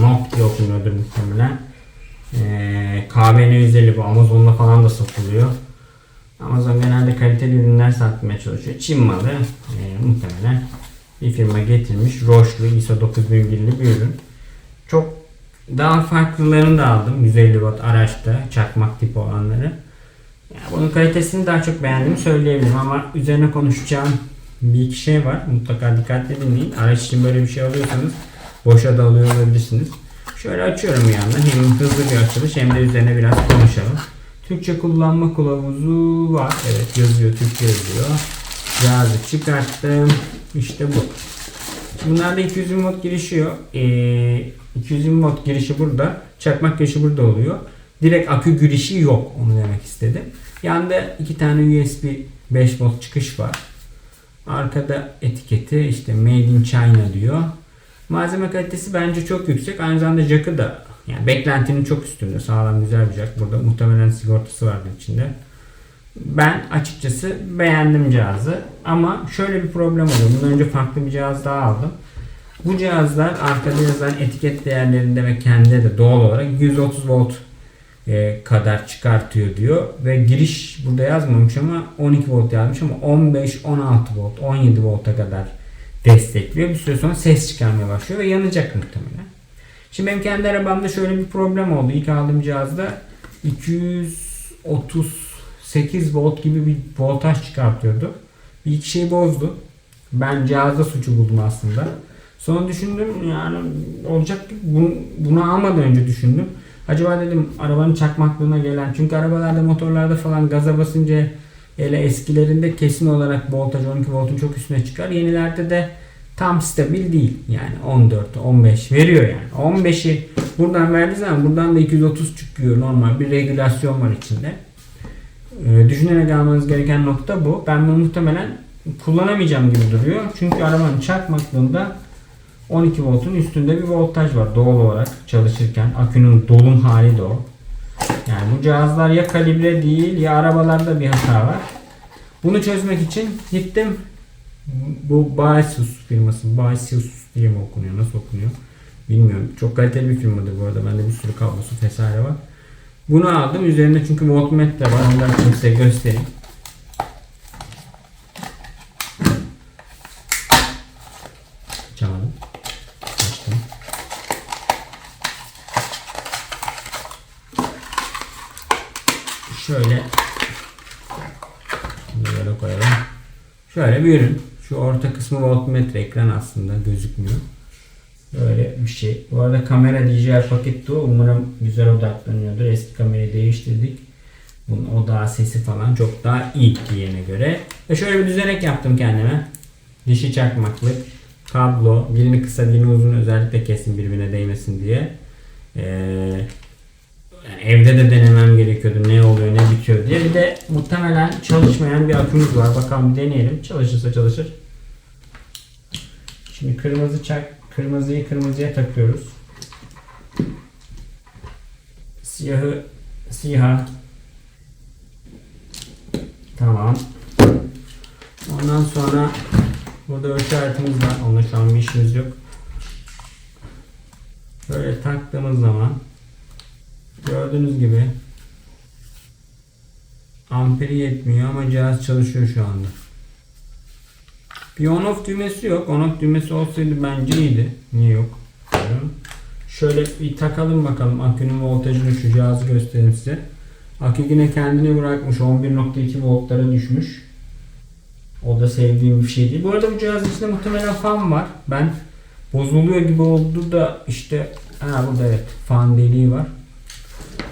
Nok diye okunuyordur muhtemelen. Ee, KBN üzeri bu. Amazon'da falan da satılıyor. Amazon genelde kaliteli ürünler satmaya çalışıyor. Çin malı e, muhtemelen bir firma getirmiş. Roche'lu ISO 9001'li bir ürün. Çok daha farklılarını da aldım. 150 watt araçta çakmak tipi olanları. Ya bunun kalitesini daha çok beğendiğimi söyleyebilirim ama üzerine konuşacağım bir iki şey var. Mutlaka dikkatli dinleyin. Araç için böyle bir şey alıyorsanız boşa da alıyor olabilirsiniz. Şöyle açıyorum bir yandan. Hem hızlı bir açılış hem de üzerine biraz konuşalım. Türkçe kullanma kılavuzu var. Evet yazıyor. Türkçe yazıyor. Cihazı çıkarttım. İşte bu. Bunlarda 220 watt girişi yok. Ee, 220 watt girişi burada. Çakmak girişi burada oluyor. Direkt akü girişi yok. Onu demek istedim. Yanında iki tane USB 5 volt çıkış var. Arkada etiketi işte Made in China diyor. Malzeme kalitesi bence çok yüksek. Aynı zamanda jackı da yani beklentinin çok üstünde. Sağlam güzel bir jack. Burada muhtemelen sigortası vardı içinde. Ben açıkçası beğendim cihazı. Ama şöyle bir problem oluyor. Bundan önce farklı bir cihaz daha aldım. Bu cihazlar arkada yazılan etiket değerlerinde ve kendinde de doğal olarak 130 volt e, kadar çıkartıyor diyor. Ve giriş burada yazmamış ama 12 volt yazmış ama 15, 16 volt, 17 volta kadar destekliyor. Bir süre sonra ses çıkarmaya başlıyor ve yanacak muhtemelen. Şimdi benim kendi arabamda şöyle bir problem oldu. İlk aldığım cihazda 238 volt gibi bir voltaj çıkartıyordu. Bir iki şey bozdu. Ben cihazda suçu buldum aslında. Sonra düşündüm yani olacak ki bunu, bunu almadan önce düşündüm. Acaba dedim arabanın çakmaklığına gelen çünkü arabalarda motorlarda falan gaza basınca hele eskilerinde kesin olarak voltaj 12 voltun çok üstüne çıkar. Yenilerde de tam stabil değil. Yani 14, 15 veriyor yani. 15'i buradan verdiği zaman buradan da 230 çıkıyor normal bir regülasyon var içinde. Ee, düşünerek almanız gereken nokta bu. Ben bunu muhtemelen kullanamayacağım gibi duruyor. Çünkü arabanın çakmaklığında 12 voltun üstünde bir voltaj var doğal olarak çalışırken. Akünün dolum hali de o. Yani bu cihazlar ya kalibre değil ya arabalarda bir hata var. Bunu çözmek için gittim bu Baesus firması. Baesus diye mi okunuyor? Nasıl okunuyor? Bilmiyorum. Çok kaliteli bir firmadır bu arada. Bende bir sürü kablosu vesaire var. Bunu aldım. Üzerinde çünkü voltmetre var. Ondan size göstereyim. Açamadım. Açtım. Şöyle böyle koyalım. Şöyle bir ürün. Şu orta kısmı voltmetre ekran aslında gözükmüyor. Böyle bir şey. Bu arada kamera DJI Pocket Duo. Umarım güzel odaklanıyordur. Eski kamerayı değiştirdik. Bunun odağı sesi falan çok daha iyi diğerine göre. Ve şöyle bir düzenek yaptım kendime. Dişi çakmaklık. Kablo. Birini kısa birini uzun özellikle kesin birbirine değmesin diye. Ee, yani evde de denemem gerekiyordu ne oluyor ne bitiyor diye. Bir de muhtemelen çalışmayan bir akümüz var. Bakalım deneyelim. Çalışırsa çalışır. Şimdi kırmızı çak kırmızıyı kırmızıya takıyoruz. Siyahı siyah. Tamam. Ondan sonra burada ölçü aletimiz var. Onunla şu an bir işimiz yok. Böyle taktığımız zaman gördüğünüz gibi amperi yetmiyor ama cihaz çalışıyor şu anda. Bir on off düğmesi yok. On off düğmesi olsaydı bence iyiydi. Niye yok? Şöyle bir takalım bakalım akünün voltajını şu cihazı göstereyim size. Akü yine kendini bırakmış. 11.2 voltlara düşmüş. O da sevdiğim bir şey değil. Bu arada bu cihazın içinde muhtemelen fan var. Ben bozuluyor gibi oldu da işte ha burada evet fan deliği var.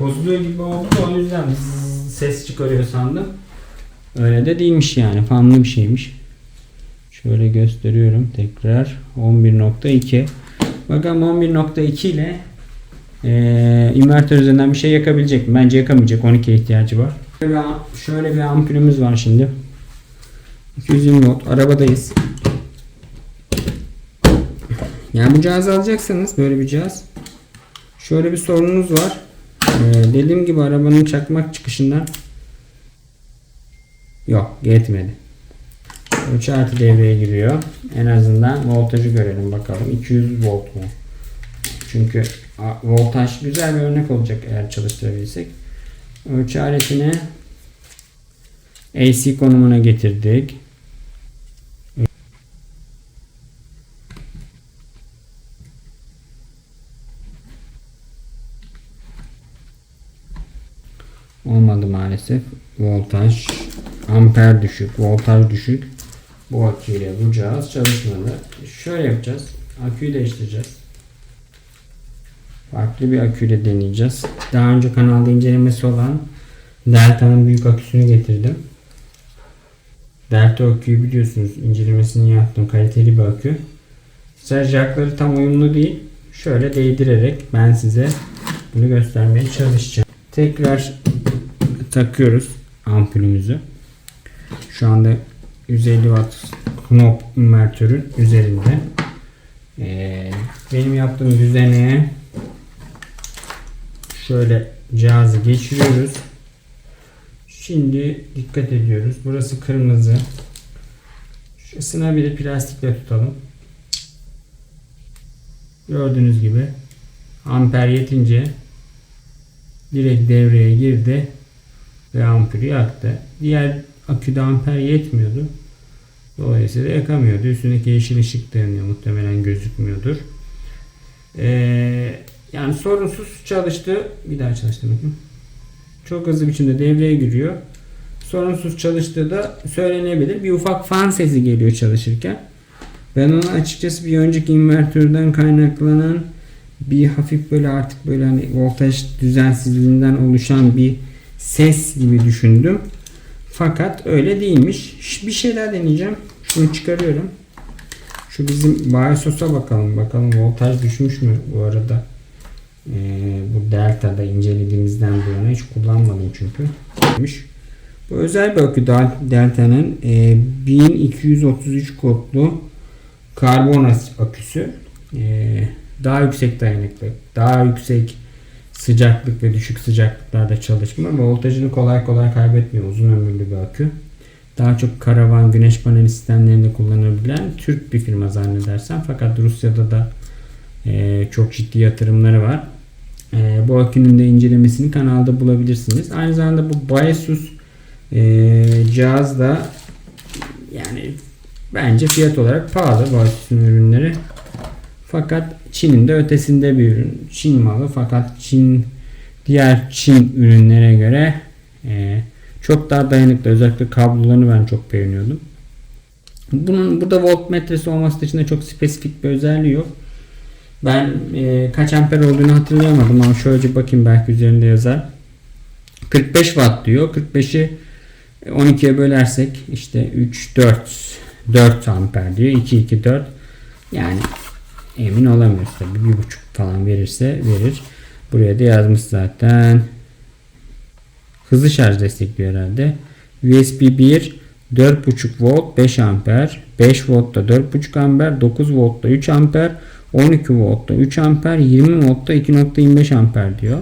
Bozuluyor gibi oldu o yüzden ses çıkarıyor sandım. Öyle de değilmiş yani. Fanlı bir şeymiş. Şöyle gösteriyorum tekrar. 11.2. Bakalım 11.2 ile e, inverter üzerinden bir şey yakabilecek mi? Bence yakamayacak. 12 ihtiyacı var. Şöyle şöyle bir ampulümüz var şimdi. 220 volt. Arabadayız. Yani bu cihazı alacaksanız böyle bir cihaz. Şöyle bir sorununuz var. Ee, dediğim gibi arabanın çakmak çıkışından yok yetmedi. Ölçü artı devreye giriyor. En azından voltajı görelim bakalım. 200 volt mu? Çünkü voltaj güzel bir örnek olacak eğer çalıştırabilsek. Ölçü aletini AC konumuna getirdik. Maalesef. Voltaj, amper düşük, voltaj düşük. Bu aküyle bu cihaz çalışmadı. Şöyle yapacağız. Aküyü değiştireceğiz. Farklı bir aküyle deneyeceğiz. Daha önce kanalda incelemesi olan Delta'nın büyük aküsünü getirdim. Delta aküyü biliyorsunuz incelemesini yaptım. Kaliteli bir akü. Sadece jackları tam uyumlu değil. Şöyle değdirerek ben size bunu göstermeye çalışacağım. Tekrar takıyoruz ampulümüzü. Şu anda 150 watt knop invertörün üzerinde. Ee, benim yaptığım düzeneye şöyle cihazı geçiriyoruz. Şimdi dikkat ediyoruz. Burası kırmızı. Şurasına bir de plastikle tutalım. Gördüğünüz gibi amper yetince direkt devreye girdi ve ampulü yaktı. Diğer aküde amper yetmiyordu. Dolayısıyla yakamıyordu. Üstündeki yeşil ışık da yanıyor. Muhtemelen gözükmüyordur. Ee, yani sorunsuz çalıştı. Bir daha çalıştı bakayım. Çok hızlı biçimde devreye giriyor. Sorunsuz çalıştığı da söylenebilir. Bir ufak fan sesi geliyor çalışırken. Ben onu açıkçası bir önceki invertörden kaynaklanan bir hafif böyle artık böyle hani voltaj düzensizliğinden oluşan bir ses gibi düşündüm. Fakat öyle değilmiş. Bir şeyler deneyeceğim. Şunu çıkarıyorum. Şu bizim BIOS'a bakalım. Bakalım voltaj düşmüş mü bu arada. Ee, bu Delta'da incelediğimizden bu yana hiç kullanmadım çünkü. Bu özel bir akü Delta'nın e, 1233 kodlu karbon aküsü. E, daha yüksek dayanıklı, daha yüksek sıcaklık ve düşük sıcaklıklarda çalışma ve voltajını kolay kolay kaybetmiyor. Uzun ömürlü bir akü. Daha çok karavan, güneş paneli sistemlerinde kullanılabilen Türk bir firma zannedersem. Fakat Rusya'da da e, çok ciddi yatırımları var. E, bu akünün de incelemesini kanalda bulabilirsiniz. Aynı zamanda bu Baesus e, cihaz da yani bence fiyat olarak pahalı Baesus'un ürünleri. Fakat Çin'in de ötesinde bir ürün. Çin malı fakat Çin diğer Çin ürünlere göre e, çok daha dayanıklı. Özellikle kablolarını ben çok beğeniyordum. Bunun burada voltmetresi olması dışında çok spesifik bir özelliği yok. Ben e, kaç amper olduğunu hatırlayamadım ama şöyle bakayım belki üzerinde yazar. 45 watt diyor. 45'i 12'ye bölersek işte 3 4 4 amper diyor. 2 2 4. Yani emin olamıyoruz tabii. Bir buçuk falan verirse verir. Buraya da yazmış zaten. Hızlı şarj destekliyor herhalde. USB 1 4.5 volt 5 amper. 5 voltta 4.5 amper. 9 voltta 3 amper. 12 voltta 3 amper. 20 voltta 2.25 amper diyor.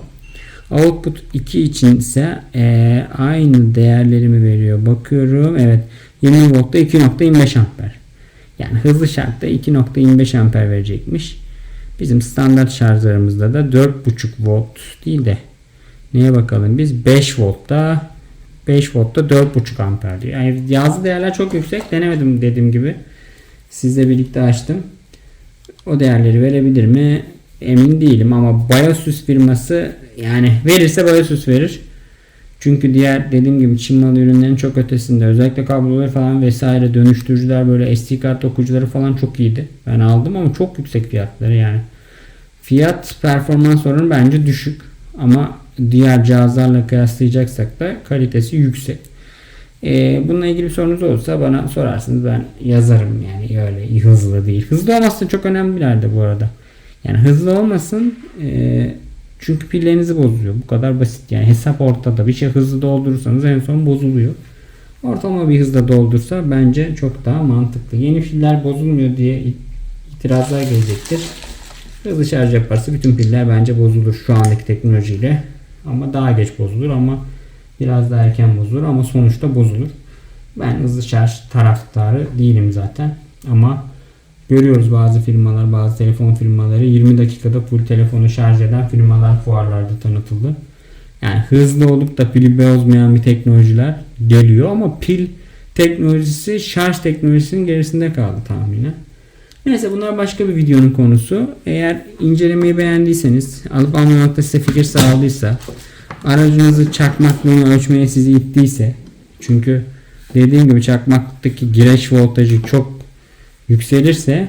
Output 2 için ise e, aynı değerlerimi veriyor. Bakıyorum. Evet. 20 voltta 2.25 amper. Yani hızlı şarjda 2.25 amper verecekmiş. Bizim standart şarjlarımızda da 4.5 volt değil de neye bakalım biz 5 voltta 5 voltta 4.5 amper diyor. Yani yazılı değerler çok yüksek. Denemedim dediğim gibi. Sizle birlikte açtım. O değerleri verebilir mi? Emin değilim ama Biosus firması yani verirse Biosus verir. Çünkü diğer dediğim gibi Çin malı ürünlerin çok ötesinde. Özellikle kabloları falan vesaire dönüştürücüler böyle SD kart okuyucuları falan çok iyiydi. Ben aldım ama çok yüksek fiyatları yani. Fiyat performans oranı bence düşük. Ama diğer cihazlarla kıyaslayacaksak da kalitesi yüksek. Ee, bununla ilgili bir sorunuz olursa bana sorarsınız ben yazarım yani öyle hızlı değil. Hızlı olması çok önemli bir bu arada. Yani hızlı olmasın e, çünkü pillerinizi bozuyor. Bu kadar basit yani hesap ortada. Bir şey hızlı doldurursanız en son bozuluyor. Ortalama bir hızda doldursa bence çok daha mantıklı. Yeni piller bozulmuyor diye itirazlar gelecektir. Hızlı şarj yaparsa bütün piller bence bozulur şu andaki teknolojiyle. Ama daha geç bozulur ama biraz daha erken bozulur ama sonuçta bozulur. Ben hızlı şarj taraftarı değilim zaten. Ama görüyoruz bazı firmalar, bazı telefon firmaları 20 dakikada full telefonu şarj eden firmalar fuarlarda tanıtıldı. Yani hızlı olup da pili bozmayan bir teknolojiler geliyor ama pil teknolojisi şarj teknolojisinin gerisinde kaldı tahminen. Neyse bunlar başka bir videonun konusu. Eğer incelemeyi beğendiyseniz, alıp almamakta size fikir sağladıysa, aracınızı çakmaklığını ölçmeye sizi ittiyse, çünkü dediğim gibi çakmaktaki gireç voltajı çok yükselirse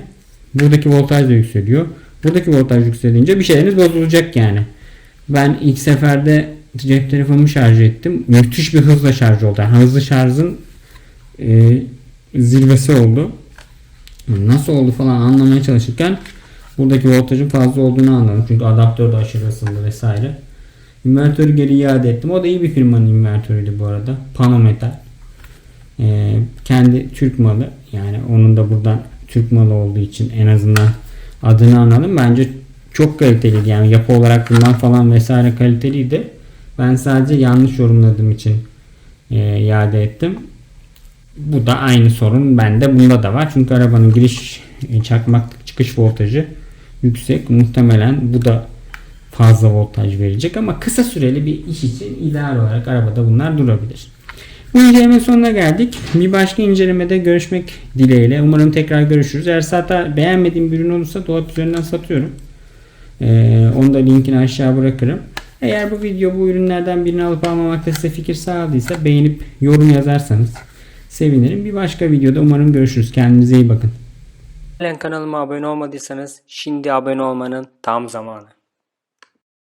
buradaki voltaj da yükseliyor. Buradaki voltaj yükselince bir şeyleriniz bozulacak yani. Ben ilk seferde cep telefonumu şarj ettim. Müthiş bir hızla şarj oldu. Yani hızlı şarjın e, zirvesi oldu. Nasıl oldu falan anlamaya çalışırken buradaki voltajın fazla olduğunu anladım. Çünkü adaptör de aşırı ısındı vesaire. İnvertörü geri iade ettim. O da iyi bir firmanın invertörüydü bu arada. Panometal. Ee, kendi Türk malı. Yani onun da buradan Türk malı olduğu için en azından adını anladım. Bence çok kaliteliydi. Yani yapı olarak bundan falan vesaire kaliteliydi. Ben sadece yanlış yorumladığım için e, iade ettim. Bu da aynı sorun bende bunda da var. Çünkü arabanın giriş e, çakmaklık çıkış voltajı yüksek. Muhtemelen bu da fazla voltaj verecek ama kısa süreli bir iş için ideal olarak arabada bunlar durabilir. Bu incelemenin sonuna geldik. Bir başka incelemede görüşmek dileğiyle. Umarım tekrar görüşürüz. Eğer zaten beğenmediğim bir ürün olursa dolap üzerinden satıyorum. Ee, onu da linkini aşağı bırakırım. Eğer bu video bu ürünlerden birini alıp almamakta size fikir sağladıysa beğenip yorum yazarsanız sevinirim. Bir başka videoda umarım görüşürüz. Kendinize iyi bakın. Kanalıma abone olmadıysanız şimdi abone olmanın tam zamanı.